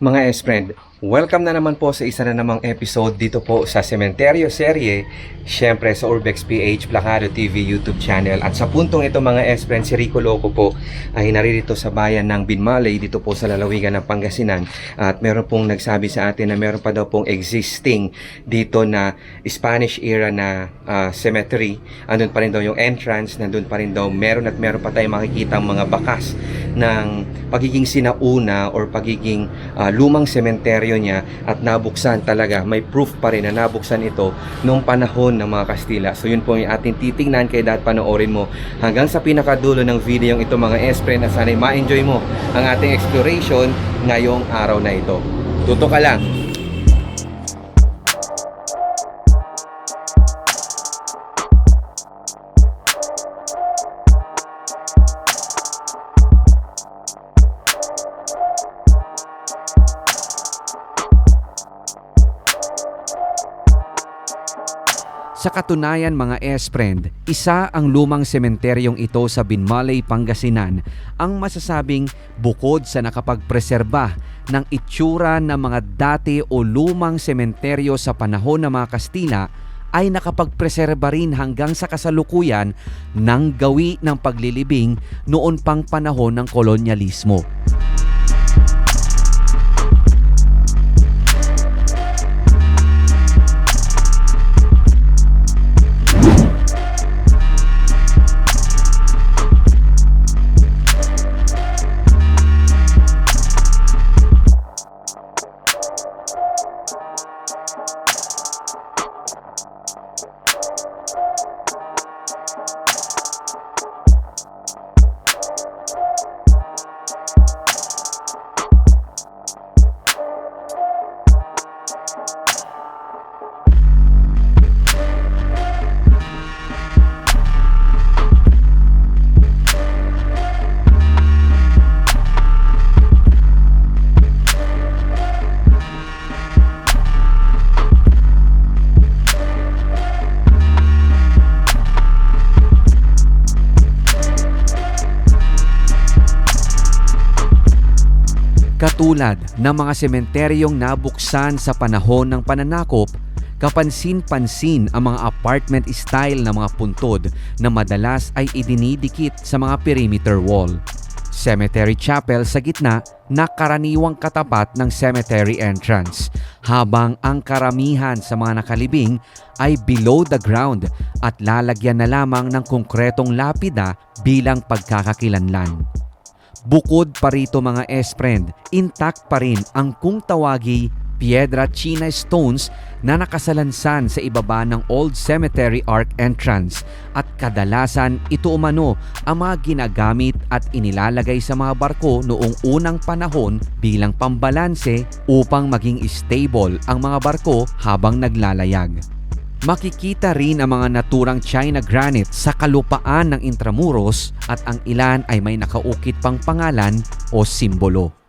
Mga S-Friend, welcome na naman po sa isa na namang episode dito po sa Cementerio Serye, syempre sa Urbex PH Placado TV YouTube channel. At sa puntong ito mga S-Friend, si Rico Loco po ay naririto sa bayan ng Binmalay dito po sa lalawigan ng Pangasinan. At meron pong nagsabi sa atin na meron pa daw pong existing dito na Spanish era na ah, cemetery. Andun pa rin daw yung entrance, nandun pa rin daw meron at meron pa tayong makikita mga bakas ng pagiging sinauna or pagiging ah, lumang sementeryo niya at nabuksan talaga. May proof pa rin na nabuksan ito noong panahon ng mga Kastila. So yun po yung ating titingnan kaya dapat panoorin mo hanggang sa pinakadulo ng video yung ito mga S-Friend na sana'y ma-enjoy mo ang ating exploration ngayong araw na ito. Tuto ka lang! Sa katunayan mga S-Friend, isa ang lumang sementeryong ito sa Binmalay, Pangasinan ang masasabing bukod sa nakapagpreserba ng itsura ng mga dati o lumang sementeryo sa panahon ng mga Kastila ay nakapagpreserba rin hanggang sa kasalukuyan ng gawi ng paglilibing noon pang panahon ng kolonyalismo. Katulad ng mga sementeryong nabuksan sa panahon ng pananakop, kapansin-pansin ang mga apartment style na mga puntod na madalas ay idinidikit sa mga perimeter wall. Cemetery chapel sa gitna na karaniwang katapat ng cemetery entrance, habang ang karamihan sa mga nakalibing ay below the ground at lalagyan na lamang ng konkretong lapida bilang pagkakakilanlan. Bukod pa rito mga S-friend, intact pa rin ang kung tawagi Piedra China Stones na nakasalansan sa ibaba ng Old Cemetery Arc entrance at kadalasan ito umano ang mga ginagamit at inilalagay sa mga barko noong unang panahon bilang pambalanse upang maging stable ang mga barko habang naglalayag. Makikita rin ang mga naturang China granite sa kalupaan ng Intramuros at ang ilan ay may nakaukit pang pangalan o simbolo.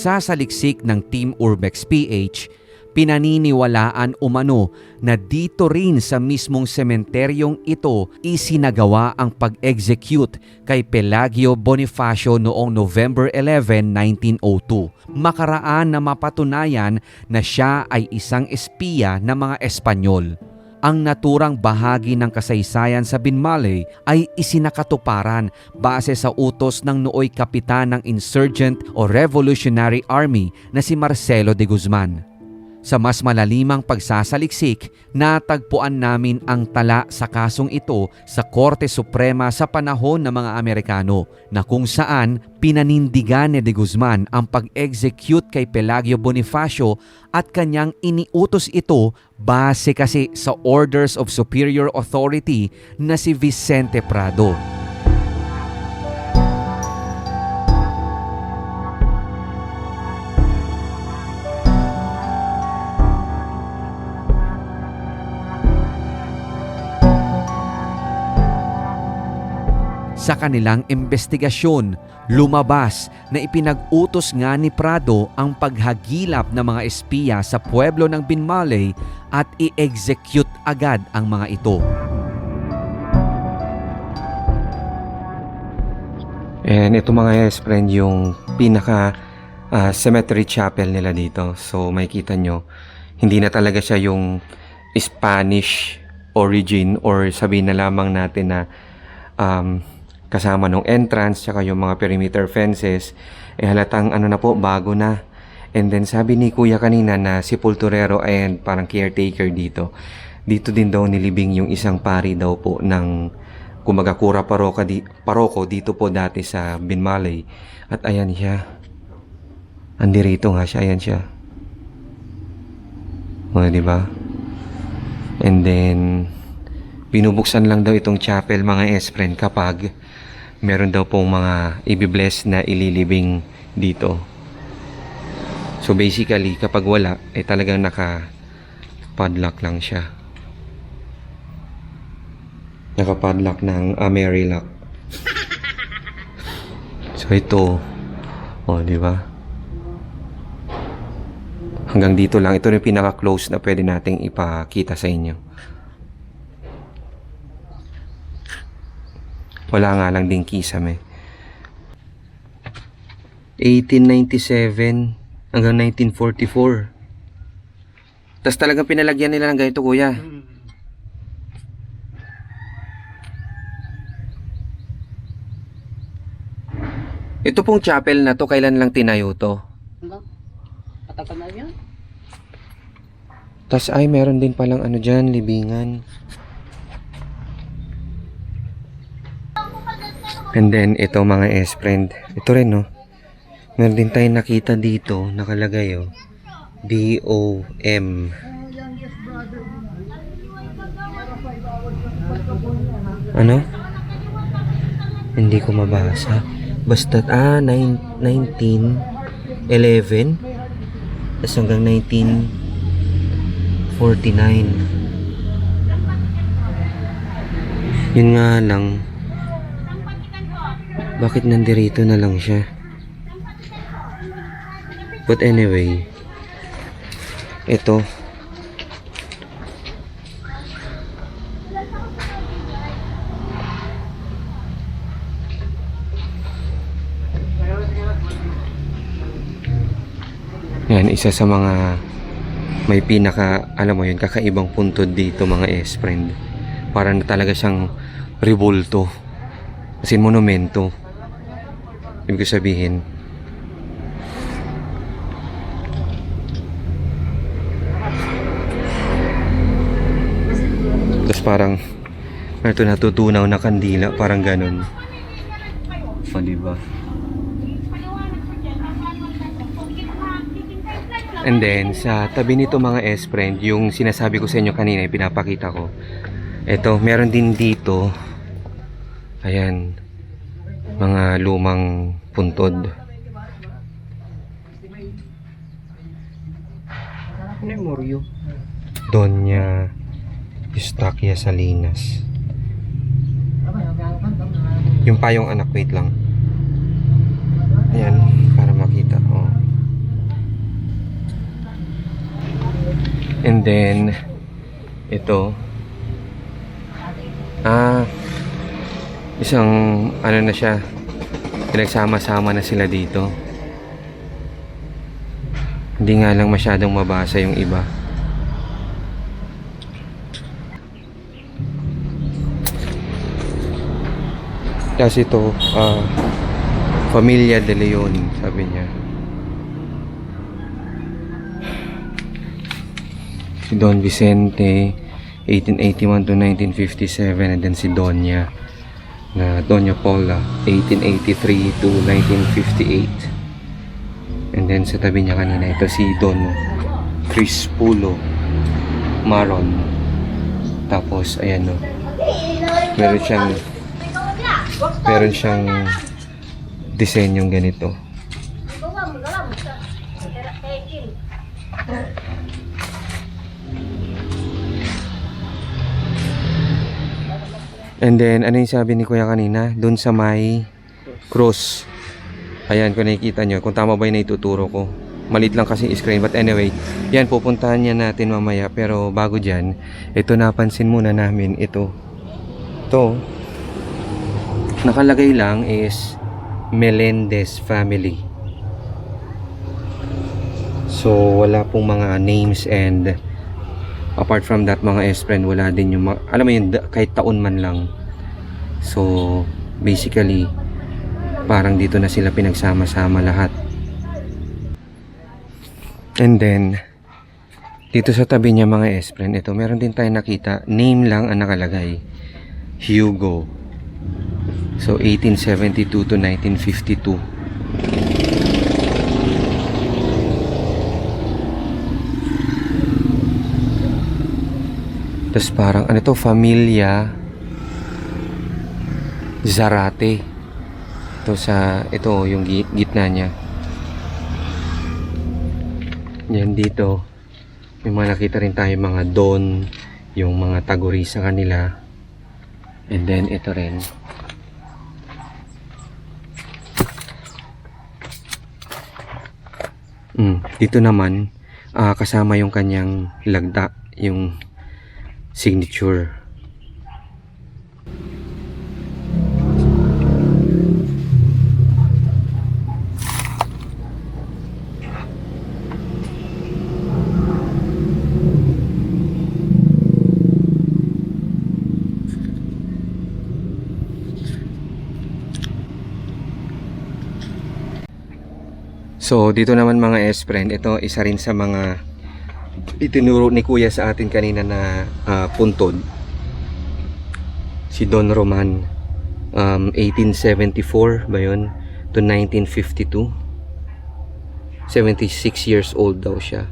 Sa saliksik ng Team Urbex PH, pinaniniwalaan umano na dito rin sa mismong sementeryong ito isinagawa ang pag-execute kay Pelagio Bonifacio noong November 11, 1902. Makaraan na mapatunayan na siya ay isang espiya ng mga Espanyol ang naturang bahagi ng kasaysayan sa Binmalay ay isinakatuparan base sa utos ng nooy kapitan ng insurgent o Revolutionary Army na si Marcelo de Guzman. Sa mas malalimang pagsasaliksik, natagpuan namin ang tala sa kasong ito sa Korte Suprema sa panahon ng mga Amerikano na kung saan pinanindigan ni De Guzman ang pag-execute kay Pelagio Bonifacio at kanyang iniutos ito base kasi sa Orders of Superior Authority na si Vicente Prado. Sa kanilang investigasyon, lumabas na ipinag-utos nga ni Prado ang paghagilap ng mga espiya sa pueblo ng Binmaley at i-execute agad ang mga ito. And ito mga yes friend, yung pinaka ah, cemetery chapel nila dito. So makikita nyo, hindi na talaga siya yung Spanish origin or sabihin na lamang natin na um, kasama nung entrance tsaka yung mga perimeter fences eh halatang ano na po bago na. And then sabi ni kuya kanina na si Pulturero and parang caretaker dito. Dito din daw nilibing yung isang pari daw po ng kumbaga kura paroka di, paroko dito po dati sa Binmaley at ayan siya. Andirito nga siya ayan siya. O di ba? And then binubuksan lang daw itong chapel mga S-friend kapag meron daw pong mga ibibless na ililibing dito. So basically, kapag wala, ay talagang naka padlock lang siya. Naka-padlock ng Mary lock. So ito, oh, di ba? Hanggang dito lang. Ito yung pinaka-close na pwede nating ipakita sa inyo. Wala nga lang din kisame. 1897 hanggang 1944. Tapos talagang pinalagyan nila ng ganito, kuya. Ito pong chapel na to, kailan lang tinayo to? Ano? Katagal na yan. Tapos ay, meron din palang ano dyan, libingan. And then, ito mga S-friend. Ito rin, no? Meron din tayong nakita dito, nakalagay, oh. B-O-M. Ano? Hindi ko mabasa. Basta, ah, nine, 19, 11, tapos hanggang 19, 49. Yun nga lang. Bakit nandirito na lang siya? But anyway, ito. Yan, isa sa mga may pinaka, alam mo yun, kakaibang puntod dito mga S-friend. Parang talaga siyang revolto. As in, monumento. Ibig sabihin, Tapos parang ito natutunaw na kandila, parang ganun. O, diba? And then, sa tabi nito mga S-friend, yung sinasabi ko sa inyo kanina, yung pinapakita ko. Ito, meron din dito. Ayan. Mga lumang puntod. Memoryo. Doña Eustaquia Salinas. Yung payong anak, wait lang. Ayan, para makita. Oh. And then, ito. Ah, isang, ano na siya, pinagsama-sama na sila dito. Hindi nga lang masyadong mabasa yung iba. Kasi ito, ah, Familia de Leon, sabi niya. Si Don Vicente, 1881 to 1957. And then si Doña, na Doña Paula, 1883 to 1958. And then sa tabi niya kanina, ito si Don Chris Pulo Maron. Tapos, ayan no. Meron siyang meron siyang disenyong ganito. And then, ano yung sabi ni Kuya kanina? Doon sa may cross. Ayan, kung nakikita nyo, kung tama ba yung naituturo ko. Malit lang kasi screen. But anyway, yan, pupuntahan niya natin mamaya. Pero bago dyan, ito napansin muna namin. Ito. Ito. Nakalagay lang is Melendez family. So, wala pong mga names and apart from that mga S-friend wala din yung ma- alam mo yun kahit taon man lang. So basically parang dito na sila pinagsama-sama lahat. And then dito sa tabi niya mga S-friend ito meron din tayo nakita name lang ang nakalagay. Hugo. So 1872 to 1952 Tapos parang ano to, Familia Zarate. Ito sa, ito yung gi- gitna niya. Yan dito. May mga nakita rin tayo mga don, yung mga taguri sa kanila. And then ito rin. Mm, dito naman, ah, kasama yung kanyang lagda, yung signature. So, dito naman mga S-friend, ito isa rin sa mga itinuro ni Kuya sa atin kanina na ah, puntod. Si Don Roman, um, 1874 ba yun? To 1952. 76 years old daw siya.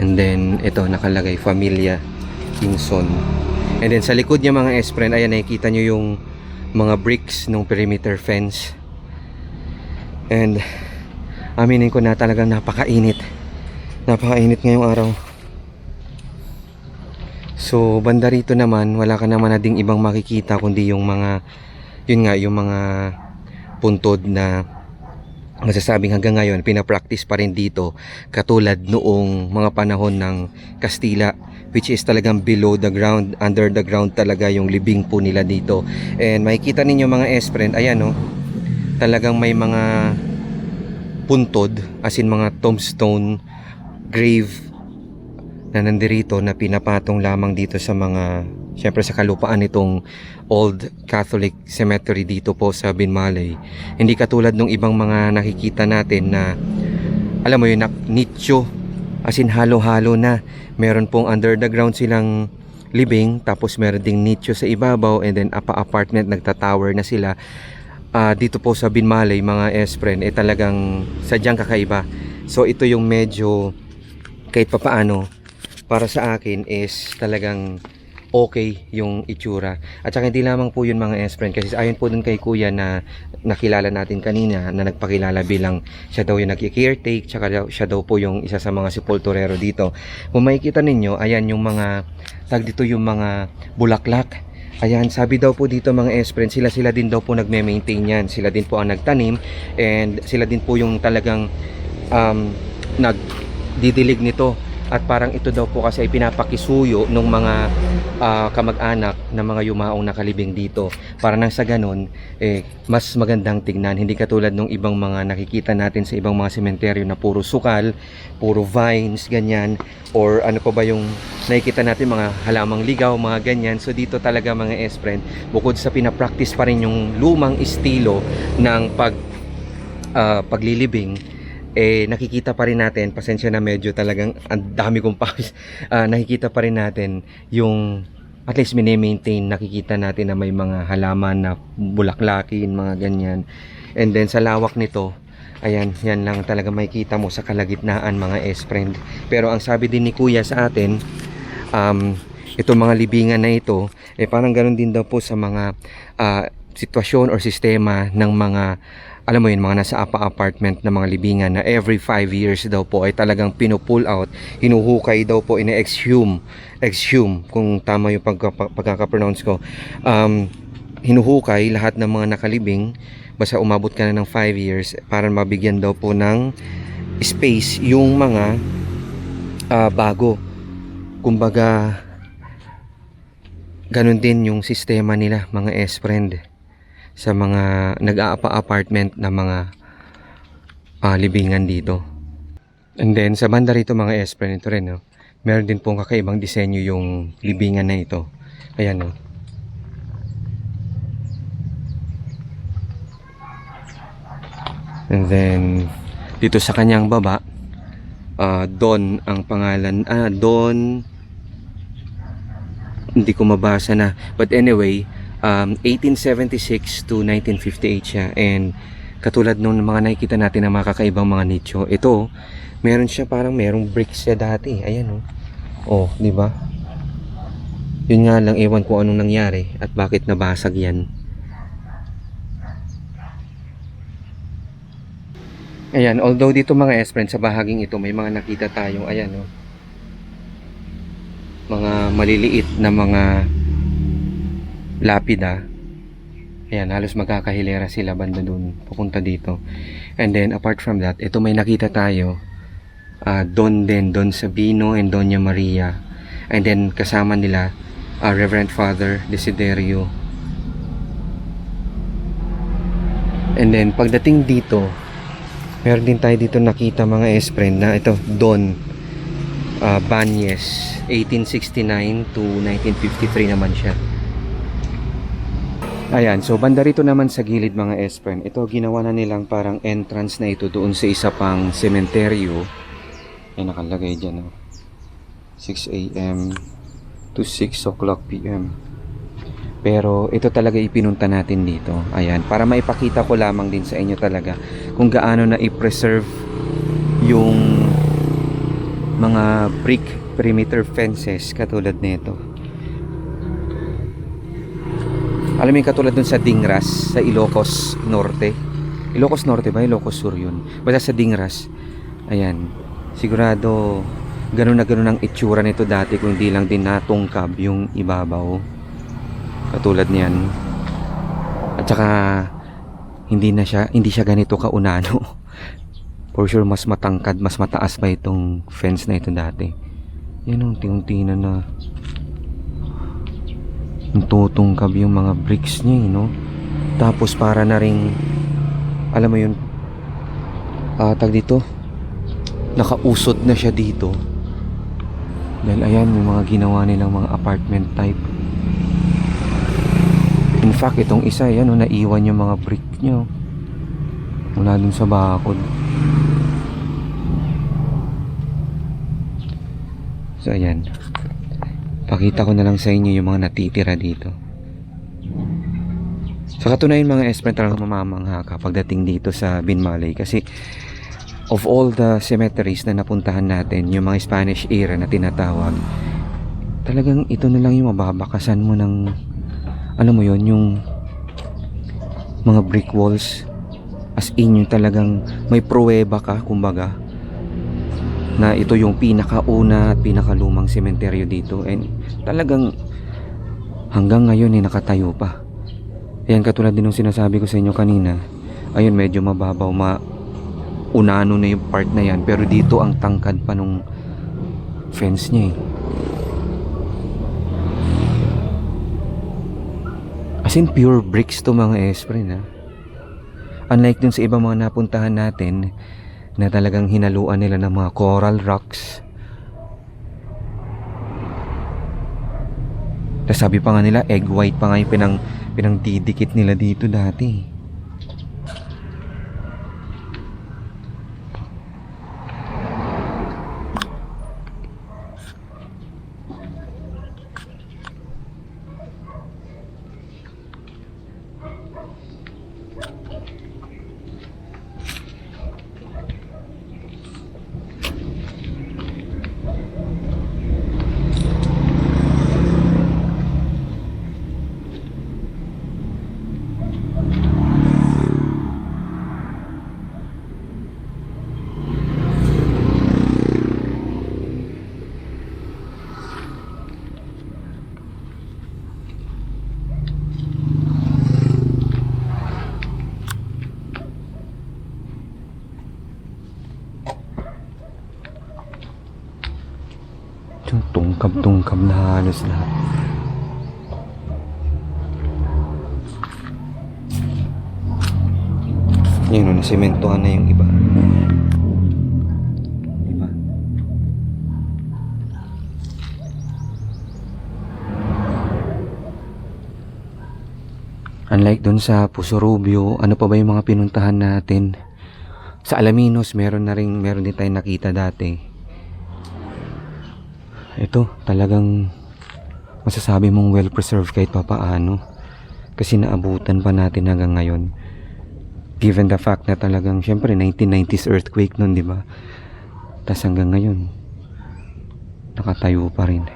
And then, ito, nakalagay, Familia Kinson. And then, sa likod niya mga S-friend, ayan, nakikita nyo yung mga bricks ng perimeter fence. And, aminin ko na talagang napakainit. Napakainit ngayong araw. So, banda rito naman, wala ka naman na ding ibang makikita kundi yung mga, yun nga, yung mga puntod na masasabing hanggang ngayon, pinapractice pa rin dito katulad noong mga panahon ng Kastila which is talagang below the ground, under the ground talaga yung libing po nila dito. And makikita ninyo mga S-friend, ayan no, talagang may mga puntod, as in mga tombstone grave na nandirito na pinapatong lamang dito sa mga syempre sa kalupaan nitong Old Catholic Cemetery dito po sa Binmalay. Hindi katulad ng ibang mga nakikita natin na alam mo yun, na nicho as in halo-halo na. Meron pong under the ground silang living tapos meron ding nicho sa ibabaw and then apa-apartment nagta-tower na sila. Ah, dito po sa Binmalay mga S-friend eh talagang sadyang kakaiba. So ito yung medyo kahit papaano para sa akin is talagang okay yung itsura. At saka hindi lamang po yun mga S-friend kasi ayon po dun kay kuya na nakilala natin kanina na nagpakilala bilang siya daw yung nag-caretake tsaka siya daw po yung isa sa mga sepulturero dito. Kung makikita ninyo, ayan yung mga tag dito yung mga bulaklak. Ayan, sabi daw po dito mga S-friend, sila sila din daw po nagme-maintain yan. Sila din po ang nagtanim and sila din po yung talagang um, nagdidilig nito. At parang ito daw po kasi ay pinapakisuyo ng mga ah, kamag-anak na mga yumaong nakalibing dito. Para nang sa ganun eh, mas magandang tignan. Hindi katulad ng ibang mga nakikita natin sa ibang mga sementeryo na puro sukal puro vines ganyan. Or ano pa ba yung nakikita natin mga halamang ligaw mga ganyan. So dito talaga mga S-friend bukod sa pinapractice pa rin yung lumang estilo ng pag ah, paglilibing eh nakikita pa rin natin, pasensya na medyo talagang ang dami kong pawis, Ah, nakikita pa rin natin yung at least mini-maintain, nakikita natin na may mga halaman na bulaklakin, mga ganyan. And then sa lawak nito, ayan, yan lang talaga makikita mo sa kalagitnaan mga S-friend. Pero ang sabi din ni Kuya sa atin, um, itong mga libingan na ito, eh parang ganun din daw po sa mga ah, sitwasyon or sistema ng mga alam mo yun, mga nasa apa-apartment na mga libingan na every 5 years daw po ay talagang pinupull out, hinuhukay daw po, ine-exhume, exhume, kung tama yung pagka, pagkaka-pronounce ko, um, hinuhukay lahat ng mga nakalibing, basta umabot ka na ng 5 years, para mabigyan daw po ng space yung mga ah, bago. Kumbaga, ganun din yung sistema nila, mga S-friend sa mga nag-aapa-apartment na mga ah, libingan dito. And then sa banda rito mga S-friend ito rin no. Meron din pong kakaibang disenyo yung libingan na ito. Ayan no. And then dito sa kanyang baba ah, Don ang pangalan ah Don hindi ko mabasa na but anyway um, 1876 to 1958 siya. And katulad nung mga nakikita natin ng mga kakaibang mga nicho ito meron siya parang merong bricks siya dati. Ayan oh. Oh di ba? Yun nga lang ewan ko anong nangyari at bakit nabasag yan. Ayan although dito mga S-friend sa bahaging ito may mga nakita tayong ayan oh mga maliliit na mga lapida. Ayan, halos magkakahilera sila banda dun, papunta dito. And then, apart from that, ito may nakita tayo, ah, Don din, Don Sabino and Doña Maria. And then, kasama nila, ah, Reverend Father Desiderio. And then, pagdating dito, meron din tayo dito nakita mga S-friend na ito, Don uh, Banyes 1869 to 1953 naman siya ayan so banda rito naman sa gilid mga S-friend ito ginawa na nilang parang entrance na ito doon sa isa pang sementeryo ay nakalagay dyan oh. 6 a.m. to 6 o'clock p.m. Pero ito talaga ipinunta natin dito. Ayan, para maipakita ko lamang din sa inyo talaga kung gaano na i-preserve yung mga brick perimeter fences katulad nito. Alam mo yung katulad dun sa Dingras sa Ilocos Norte. Ilocos Norte ba? Ilocos Sur yun. Basta sa Dingras. Ayan. Sigurado ganun na ganun ang itsura nito dati kung hindi lang din natungkab yung ibabaw. Katulad niyan. At saka hindi na siya hindi siya ganito kaunano. For sure mas matangkad, mas mataas pa itong fence na ito dati. Yan unti-unti na na tutungkab yung mga bricks niya, eh, no? Tapos para na ring alam mo yun ah tag dito nakausot na siya dito dahil ayan yung mga ginawa nilang mga apartment type in fact itong isa yan oh, naiwan yung mga brick niya oh. mula dun sa bakod so ayan pakita ko na lang sa inyo yung mga natitira dito. Sa katunayan mga espen talagang mamamangha ka pagdating dito sa Binmalay. Kasi of all the cemeteries na napuntahan natin yung mga Spanish era na tinatawag talagang ito na lang yung mababakasan mo ng alam mo yon yung mga brick walls. As in yung talagang may pruweba ka kumbaga na ito yung pinakauna at pinakalumang sementeryo dito. And talagang hanggang ngayon eh nakatayo pa. Ayan katulad din ng sinasabi ko sa inyo kanina ayun medyo mababaw ma unano na yung part na yan. Pero dito ang tangkad pa nung fence niya eh. As in pure bricks to mga esprin ha. Unlike dun sa ibang mga napuntahan natin na talagang hinaluan nila ng mga coral rocks. Tapos sabi pa nga nila egg white pa nga yung pinang, pinang didikit nila dito dati. Tungkab-tungkab na halos lahat. Yun, nasimentohan na yung iba. Diba? Unlike dun sa Puso Rubio, ano pa ba yung mga pinuntahan natin? Sa Alaminos, meron na rin, meron din tayong nakita dati. Ito, talagang masasabi mong well-preserved kahit papaano. Kasi naabutan pa natin hanggang ngayon. Given the fact na talagang, syempre, 1990s earthquake nun, di ba? Tapos hanggang ngayon, nakatayo pa rin.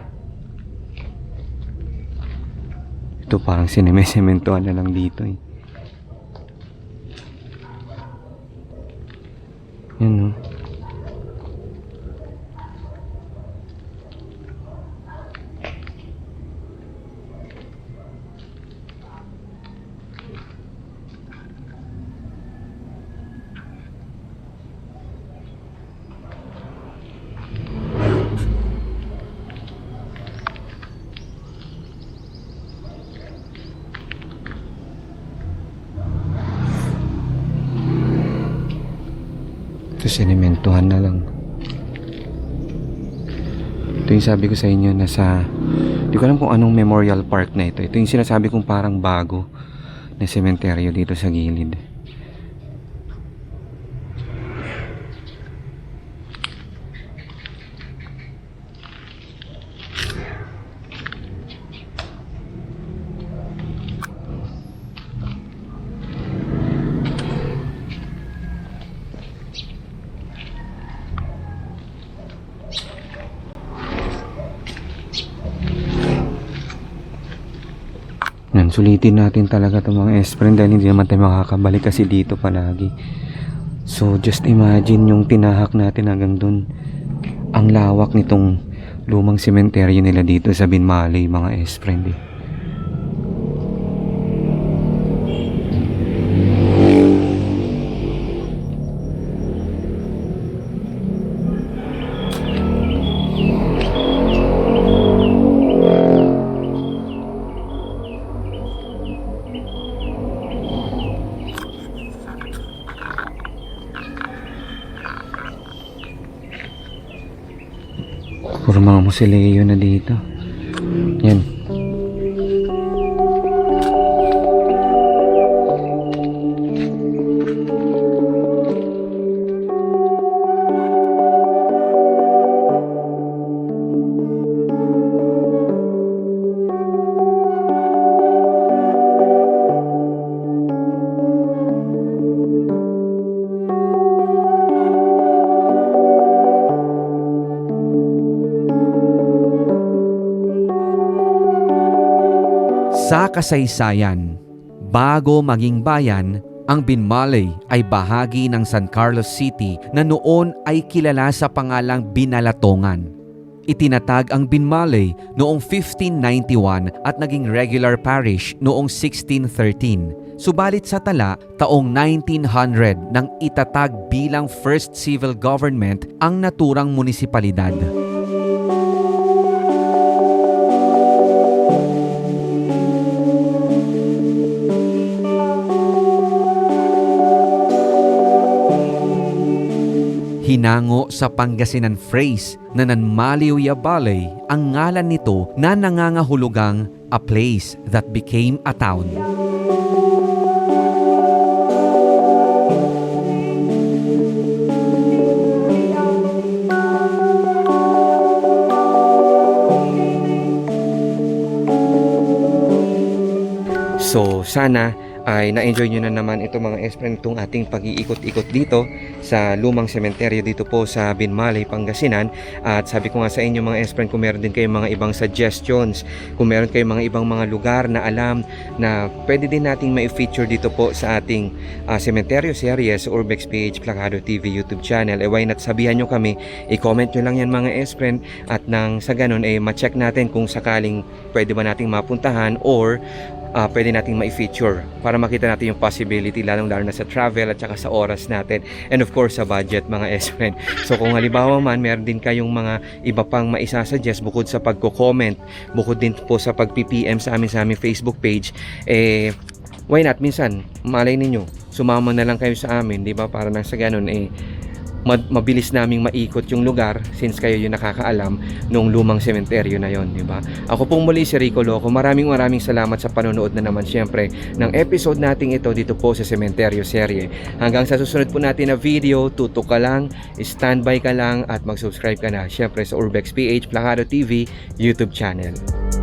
Ito parang sinime-sementohan na lang dito eh. Yan no. Ito sinimentohan na lang. Ito yung sabi ko sa inyo na sa... Hindi ko alam kung anong memorial park na ito. Ito yung sinasabi kong parang bago na sementeryo dito sa gilid. Yan, sulitin natin talaga itong mga S-friend dahil hindi naman tayo makakabalik kasi dito palagi. So, just imagine yung tinahak natin hanggang dun. Ang lawak nitong lumang sementeryo nila dito sa Binmali, mga S-friend eh. Puro mga musileo na dito. Sa kasaysayan, bago maging bayan, ang Binmaley ay bahagi ng San Carlos City na noon ay kilala sa pangalang Binalatongan. Itinatag ang Binmaley noong 1591 at naging regular parish noong 1613. Subalit sa tala, taong 1900 nang itatag bilang first civil government ang naturang munisipalidad. Hinango sa Pangasinan phrase na nanmaliw ya balay ang ngalan nito na nangangahulugang a place that became a town. So, sana ay na-enjoy nyo na naman ito mga S-friend itong ating pag-iikot-ikot dito sa lumang sementeryo dito po sa Binmalay, Pangasinan. At sabi ko nga sa inyo mga S-friend kung meron din kayong mga ibang suggestions kung meron kayong mga ibang mga lugar na alam na pwede din nating ma-feature dito po sa ating uh, sementeryo series Urbex PH Placado TV YouTube channel eh why not? Sabihan nyo kami i-comment nyo lang yan mga S-friend at nang sa ganun eh ma-check natin kung sakaling pwede ba nating mapuntahan or ah, pwede nating ma-feature para makita natin yung possibility lalong lalo na sa travel at saka sa oras natin and of course sa budget mga S-friend. So kung halimbawa man meron din kayong mga iba pang maisasuggest bukod sa pagko-comment, bukod din po sa pag-PPM sa amin sa aming Facebook page, eh why not minsan malay ninyo sumama na lang kayo sa amin, di ba? Para nang sa ganun eh mabilis naming maikot yung lugar since kayo yung nakakaalam nung lumang sementeryo na yon, di ba? Ako pong muli si Rico Loco. Maraming maraming salamat sa panonood na naman syempre ng episode nating ito dito po sa Sementeryo Serye. Hanggang sa susunod po natin na video, tutok ka lang, standby ka lang at mag-subscribe ka na syempre sa Urbex PH Placado TV YouTube channel.